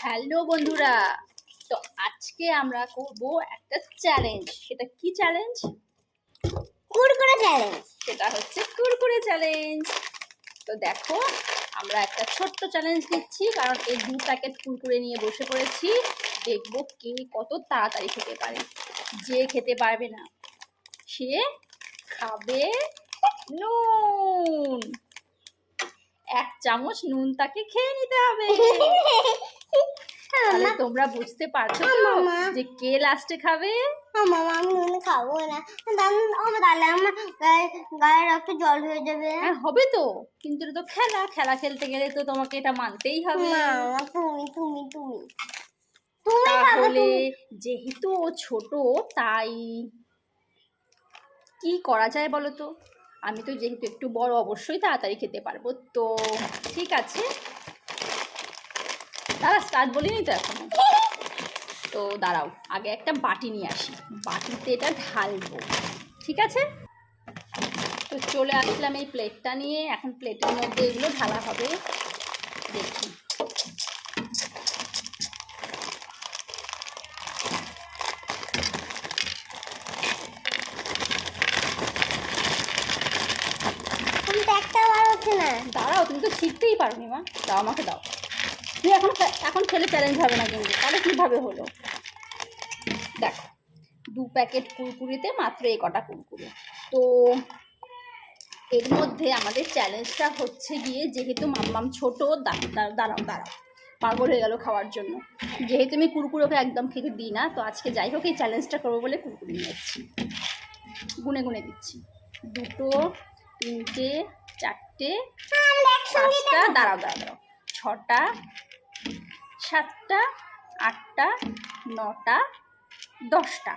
Hello বন্ধুরা। তো আজকে আমরা করব একটা চ্যালেঞ্জ সেটা কি চ্যালেঞ্জ কুরকুরে চ্যালেঞ্জ সেটা হচ্ছে কুরকুরে চ্যালেঞ্জ তো দেখো আমরা একটা ছোট্ট চ্যালেঞ্জ দিচ্ছি কারণ এই দু প্যাকেট কুরকুরে নিয়ে বসে পড়েছি। দেখব কে কত তাড়াতাড়ি খেতে পারে। যে খেতে পারবে না সে খাবে নুন। এক চামচ নুন তাকে খেয়ে নিতে হবে। তোমরা বুঝতে পারছ তো যে কে লাস্টে খাবে? আমার আমি খাব না। তাহলে আমার গায়ে রক্ত জল হয়ে যাবে। হ্যাঁ হবে তো। কিন্তু তো খেলা। খেলা খেলতে গেলে তো তোমাকে এটা মানতেই হবে। তুমি তুমি তুমি। তাহলে যেহেতু ও ছোট তাই কি করা যায় বলো তো? আমি তো যেহেতু একটু বড় অবশ্যই তাড়াতাড়ি খেতে পারব। তো ঠিক আছে। দাঁড়া স্টার্ট বলিনি তো এখন। তো দাঁড়াও আগে একটা বাটি নিয়ে আসি। বাটিতে এটা ঢালবো ঠিক আছে? তো চলে আসলাম এই প্লেটটা নিয়ে। এখন প্লেটের মধ্যে এগুলো ঢালা হবে। দেখি। না। দাঁড়াও তুমি তো শিখতেই পারোনি মা। দাও আমাকে দাও। তুই এখন এখন খেলে চ্যালেঞ্জ হবে না কিন্তু। তাহলে কীভাবে হলো? দেখো দু প্যাকেট কুরকুরিতে মাত্র এই কটা কুরকুরে। তো এর মধ্যে আমাদের চ্যালেঞ্জটা হচ্ছে গিয়ে যেহেতু মাম্মাম ছোট দা- দা- দাঁড়াও দাঁড়াও। পাগল হয়ে গেল খাওয়ার জন্য। যেহেতু আমি কুরকুরোকে একদম খেতে দিই না তো আজকে যাই হোক এই চ্যালেঞ্জটা করব বলে কুরকুরি নিয়ে যাচ্ছি গুনে গুনে দিচ্ছি। দুটো তিনটে চারটে পাঁচটা দাঁড়াও দাঁড়াও দাঁড়াও। ছটা সাতটা আটটা নটা দশটা।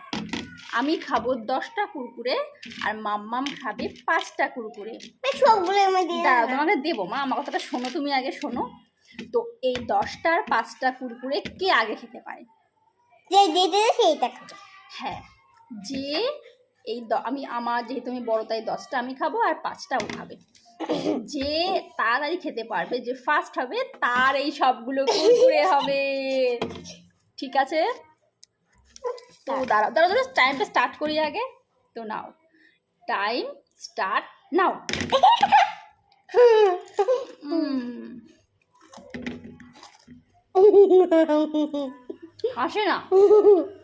আমি খাব দশটা কুরকুরে আর মাম্মাম খাবে পাঁচটা কুরকুরে। দাঁড়াও তোমাকে দেবো মা আমার কথাটা শোনো তুমি আগে শোনো। তো এই দশটার পাঁচটা কুরকুরে কে আগে খেতে পারে? সেইটা খাবে। হ্যাঁ যে এই আমি আমার যেহেতু আমি বড় তাই দশটা আমি খাব আর পাঁচটা ও খাবে। যে তাড়াতাড়ি খেতে পারবে যে ফার্স্ট হবে তার এই সবগুলো কুরকুরে হবে। ঠিক আছে? তো দাঁড়াও দাঁড়াও দাঁড়াও টাইমটা স্টার্ট করি আগে। তো নাও টাইম স্টার্ট নাও হাসে না।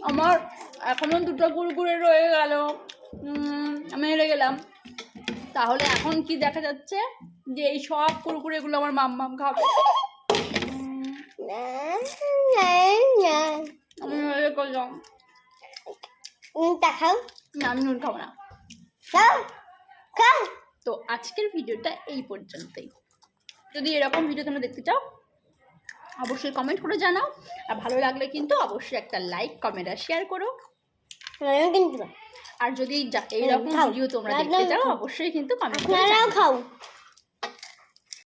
আমার এখনও দুটো কুরকুরে রয়ে গেল। আমি হেরে গেলাম। তাহলে এখন কি দেখা যাচ্ছে? যে এই সব কুরকুরেগুলো আমার মাম মাম্মাম খাবে। আমি হেরে গেলাম নুনটা খাও। না আমি নুন খাব না। খাও খাও। তো আজকের ভিডিওটা এই পর্যন্তই। যদি এরকম ভিডিও তোমরা দেখতে চাও অবশ্যই কমেন্ট করে জানাও। আর ভালো লাগলে কিন্তু অবশ্যই একটা লাইক কমেন্ট আর শেয়ার করো। আর যদি এইরকম ভিডিও তোমরা দেখতে চাও অবশ্যই কিন্তু কমেন্ট করে খাও।